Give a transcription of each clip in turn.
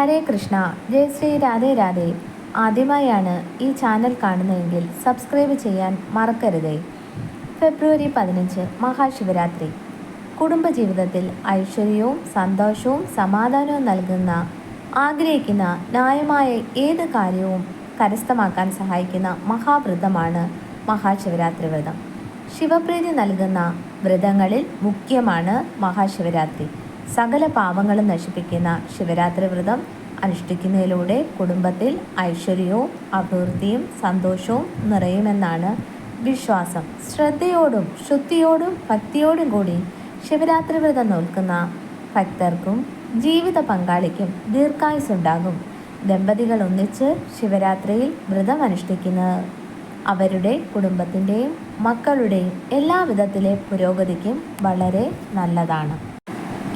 ഹരേ കൃഷ്ണ ജയ ശ്രീ രാധേ രാധേ. ആദ്യമായാണ് ഈ ചാനൽ കാണുന്നതെങ്കിൽ സബ്സ്ക്രൈബ് ചെയ്യാൻ മറക്കരുതേ. ഫെബ്രുവരി പതിനഞ്ച് മഹാശിവരാത്രി. കുടുംബജീവിതത്തിൽ ഐശ്വര്യവും സന്തോഷവും സമാധാനവും നൽകുന്ന ആഗ്രഹിക്കുന്ന ന്യായമായ ഏത് കാര്യവും കരസ്ഥമാക്കാൻ സഹായിക്കുന്ന മഹാവ്രതമാണ് മഹാശിവരാത്രി വ്രതം. ശിവപ്രീതി നൽകുന്ന വ്രതങ്ങളിൽ മുഖ്യമാണ് മഹാശിവരാത്രി. സകല പാപങ്ങളും നശിപ്പിക്കുന്ന ശിവരാത്രി വ്രതം അനുഷ്ഠിക്കുന്നതിലൂടെ കുടുംബത്തിൽ ഐശ്വര്യവും അഭിവൃദ്ധിയും സന്തോഷവും നിറയുമെന്നാണ് വിശ്വാസം. ശ്രദ്ധയോടും ശുദ്ധിയോടും ഭക്തിയോടും കൂടി ശിവരാത്രി വ്രതം നോൽക്കുന്ന ഭക്തർക്കും ജീവിത പങ്കാളിക്കും ദീർഘായുസുണ്ടാകും ദമ്പതികൾ ഒന്നിച്ച് ശിവരാത്രിയിൽ വ്രതം അനുഷ്ഠിക്കുന്നത് അവരുടെ കുടുംബത്തിന്റെയും മക്കളുടെയും എല്ലാവിധത്തിലെ പുരോഗതിക്കും വളരെ നല്ലതാണ്.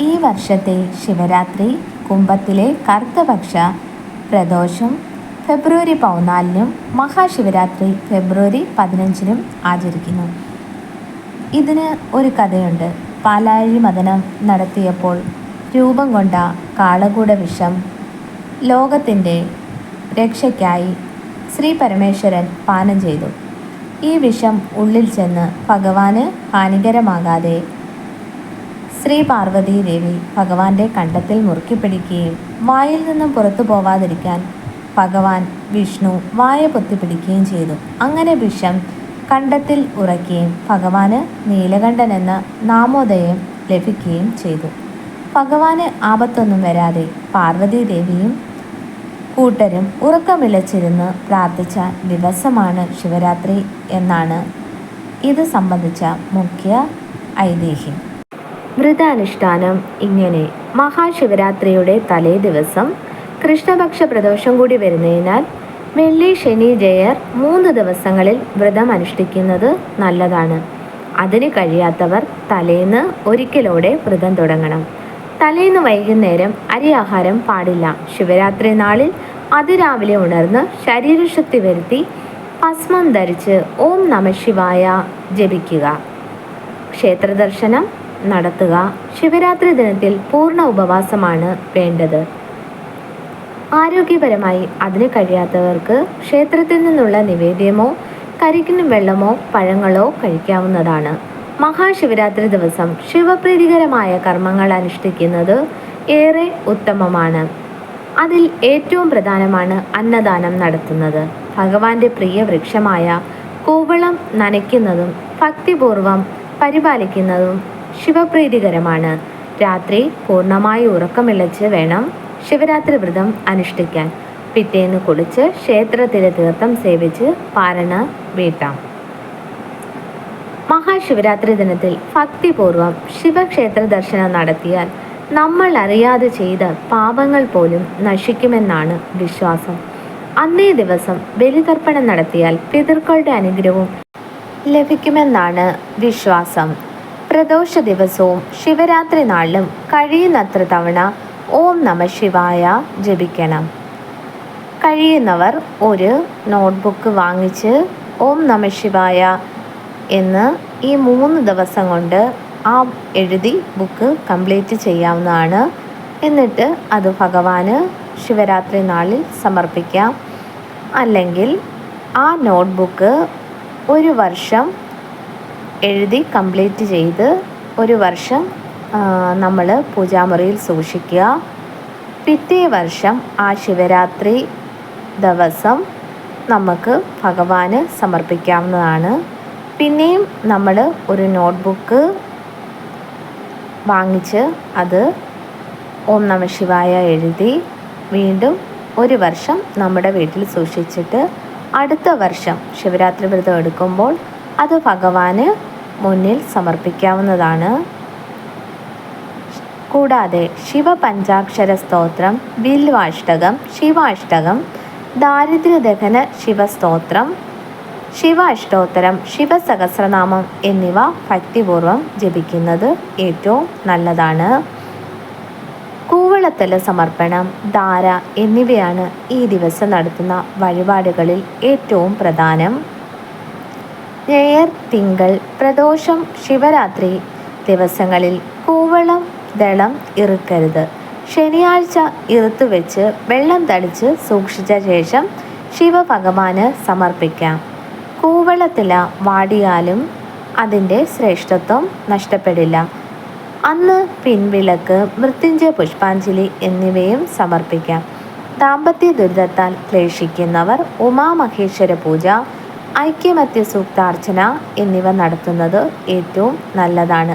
ഈ വർഷത്തെ ശിവരാത്രി കുംഭത്തിലെ കറുത്തപക്ഷ പ്രദോഷം ഫെബ്രുവരി പതിനാലിനും മഹാശിവരാത്രി ഫെബ്രുവരി പതിനഞ്ചിനും ആചരിക്കുന്നു. ഇതിന് ഒരു കഥയുണ്ട്. പാലാഴി മദനം നടത്തിയപ്പോൾ രൂപം കൊണ്ട കാളകൂട വിഷം ലോകത്തിന്റെ രക്ഷയ്ക്കായി ശ്രീ പരമേശ്വരൻ പാനം ചെയ്തു. ഈ വിഷം ഉള്ളിൽ ചെന്ന് ഭഗവാന് ഹാനികരമാകാതെ ശ്രീ പാർവതി ദേവി ഭഗവാന്റെ കണ്ടത്തിൽ മുറുക്കി പിടിക്കുകയും വായിൽ നിന്നും പുറത്തു പോവാതിരിക്കാൻ ഭഗവാൻ വിഷ്ണു വായ പൊത്തിപ്പിടിക്കുകയും ചെയ്തു. അങ്ങനെ വിഷം കണ്ടത്തിൽ ഉറക്കുകയും ഭഗവാന് നീലകണ്ഠൻ എന്ന നാമോദയം ലഭിക്കുകയും ചെയ്തു. ഭഗവാന് ആപത്തൊന്നും വരാതെ പാർവതി ദേവിയും കൂട്ടരും ഉറക്കമിളച്ചിരുന്ന് പ്രാർത്ഥിച്ച ദിവസമാണ് ശിവരാത്രി എന്നാണ് ഇത് സംബന്ധിച്ച മുഖ്യ ഐതിഹ്യം. വ്രതാനുഷ്ഠാനം ഇങ്ങനെ മഹാശിവരാത്രിയുടെ തലേ ദിവസം കൃഷ്ണപക്ഷ പ്രദോഷം കൂടി വരുന്നതിനാൽ വെള്ളി ശനി ജയർ മൂന്ന് ദിവസങ്ങളിൽ വ്രതം അനുഷ്ഠിക്കുന്നത് നല്ലതാണ്. അതിന് കഴിയാത്തവർ തലേന്ന് ഒരിക്കലോടെ വ്രതം തുടങ്ങണം. തലേന്ന് വൈകുന്നേരം അരിയാഹാരം പാടില്ല. ശിവരാത്രി നാളിൽ അതിരാവിലെ ഉണർന്ന് ശരീരശക്തി വരുത്തി ഭസ്മം ധരിച്ച് ഓം നമശിവായ ജപിക്കുക. ക്ഷേത്രദർശനം നടത്തുക ശിവരാത്രി ദിനത്തിൽ പൂർണ ഉപവാസമാണ് വേണ്ടത്. ആരോഗ്യപരമായി അതിന് കഴിയാത്തവർക്ക് ക്ഷേത്രത്തിൽ നിന്നുള്ള നിവേദ്യമോ കരിക്കിനും വെള്ളമോ പഴങ്ങളോ കഴിക്കാവുന്നതാണ്. മഹാശിവരാത്രി ദിവസം ശിവപ്രീതികരമായ കർമ്മങ്ങൾ അനുഷ്ഠിക്കുന്നത് ഏറെ ഉത്തമമാണ്. അതിൽ ഏറ്റവും പ്രധാനമാണ് അന്നദാനം നടത്തുന്നത്. ഭഗവാന്റെ പ്രിയ വൃക്ഷമായ കൂവളം നനയ്ക്കുന്നതും ഭക്തിപൂർവം പരിപാലിക്കുന്നതും ശിവപ്രീതികരമാണ്. രാത്രി പൂർണമായി ഉറക്കമിളച്ച് വേണം ശിവരാത്രി വ്രതം അനുഷ്ഠിക്കാൻ. പിറ്റേന്ന് കുളിച്ച് ക്ഷേത്രത്തിലെ തീർത്ഥം സേവിച്ച് പാരണ വീട്ടാം. മഹാശിവരാത്രി ദിനത്തിൽ ഭക്തിപൂർവം ശിവക്ഷേത്ര ദർശനം നടത്തിയാൽ നമ്മൾ അറിയാതെ ചെയ്ത പാപങ്ങൾ പോലും നശിക്കുമെന്നാണ് വിശ്വാസം. അന്നേ ദിവസം ബലിതർപ്പണം നടത്തിയാൽ പിതൃക്കളുടെ അനുഗ്രഹവും ലഭിക്കുമെന്നാണ് വിശ്വാസം. പ്രദോഷ ദിവസവും ശിവരാത്രി നാളിലും കഴിയുന്നത്ര തവണ ഓം നമ ശിവായ ജപിക്കണം. കഴിയുന്നവർ ഒരു നോട്ട്ബുക്ക് വാങ്ങിച്ച് ഓം നമ ശിവായ എന്ന് ഈ മൂന്ന് ദിവസം കൊണ്ട് ആ എഴുതി ബുക്ക് കംപ്ലീറ്റ് ചെയ്യാവുന്നതാണ്. എന്നിട്ട് അത് ഭഗവാന് ശിവരാത്രി നാളിൽ സമർപ്പിക്കാം. അല്ലെങ്കിൽ ആ നോട്ട്ബുക്ക് ഒരു വർഷം എഴുതി കംപ്ലീറ്റ് ചെയ്ത് ഒരു വർഷം നമ്മൾ പൂജാമുറിയിൽ സൂക്ഷിക്കുക. പിറ്റേ വർഷം ആ ശിവരാത്രി ദിവസം നമുക്ക് ഭഗവാന് സമർപ്പിക്കാവുന്നതാണ്. പിന്നെയും നമ്മൾ ഒരു നോട്ട്ബുക്ക് വാങ്ങിച്ച് അത് ഓം നമ ശിവായ എഴുതി വീണ്ടും ഒരു വർഷം നമ്മുടെ വീട്ടിൽ സൂക്ഷിച്ചിട്ട് അടുത്ത വർഷം ശിവരാത്രി വ്രതം എടുക്കുമ്പോൾ അത് ഭഗവാന് മുന്നിൽ സമർപ്പിക്കാവുന്നതാണ്. കൂടാതെ ശിവപഞ്ചാക്ഷര സ്തോത്രം ബിൽവാഷ്ടകം ശിവാഷ്ടകം ദാരിദ്ര്യദഹന ശിവസ്തോത്രം ശിവ അഷ്ടോത്തരം ശിവസഹസ്രനാമം എന്നിവ ഭക്തിപൂർവം ജപിക്കുന്നത് ഏറ്റവും നല്ലതാണ്. കൂവളത്തല സമർപ്പണം ധാര എന്നിവയാണ് ഈ ദിവസം നടത്തുന്ന വഴിപാടുകളിൽ ഏറ്റവും പ്രധാനം. ഞയർ തിങ്കൾ പ്രദോഷം ശിവരാത്രി ദിവസങ്ങളിൽ കൂവളം ദളം ഇറുക്കരുത്. ശനിയാഴ്ച ഇറുത്തു വെച്ച് വെള്ളം തളിച്ച് സൂക്ഷിച്ച ശേഷം ശിവഭഗവാന് സമർപ്പിക്കാം. കൂവളത്തില വാടിയാലും അതിന്റെ ശ്രേഷ്ഠത്വം നഷ്ടപ്പെടില്ല. അന്ന് പിൻവിളക്ക് മൃത്യുഞ്ജയ പുഷ്പാഞ്ജലി എന്നിവയും സമർപ്പിക്കാം. ദാമ്പത്യ ദുരിതത്താൽ ക്ലേശിക്കുന്നവർ ഉമാമഹേശ്വര പൂജ ഐക്യമത്യ സൂക്താർച്ചന എന്നിവ നടത്തുന്നത് ഏറ്റവും നല്ലതാണ്.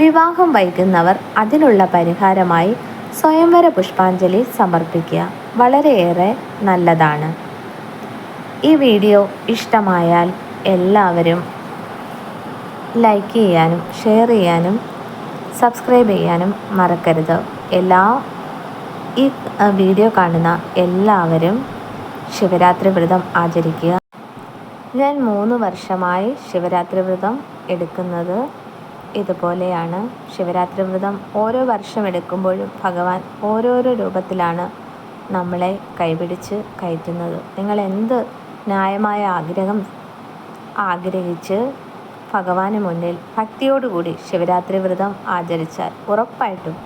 വിവാഹം വൈകുന്നവർ അതിനുള്ള പരിഹാരമായി സ്വയംവര പുഷ്പാഞ്ജലി സമർപ്പിക്കുക വളരെയേറെ നല്ലതാണ്. ഈ വീഡിയോ ഇഷ്ടമായാൽ എല്ലാവരും ലൈക്ക് ചെയ്യാനും ഷെയർ ചെയ്യാനും സബ്സ്ക്രൈബ് ചെയ്യാനും മറക്കരുത്. എല്ലാ ഈ വീഡിയോ കാണുന്ന എല്ലാവരും ശിവരാത്രി വ്രതം ആചരിക്കുക. ഞാൻ മൂന്ന് വർഷമായി ശിവരാത്രി വ്രതം എടുക്കുന്നത് ഇതുപോലെയാണ്. ശിവരാത്രി വ്രതം ഓരോ വർഷം എടുക്കുമ്പോഴും ഭഗവാൻ ഓരോരോ രൂപത്തിലാണ് നമ്മളെ കൈപിടിച്ച് കയറ്റുന്നത്. നിങ്ങൾ എന്ത് ന്യായമായ ആഗ്രഹം ആഗ്രഹിച്ച് ഭഗവാന് മുന്നിൽ ഭക്തിയോടുകൂടി ശിവരാത്രി വ്രതം ആചരിച്ചാൽ ഉറപ്പായിട്ടും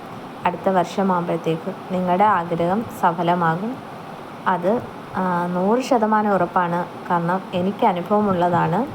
അടുത്ത വർഷമാകുമ്പോഴത്തേക്ക് നിങ്ങളുടെ ആഗ്രഹം സഫലമാകും. അത് നൂറ് ശതമാനം ഉറപ്പാണ്. കാരണം എനിക്ക് അനുഭവമുള്ളതാണ്.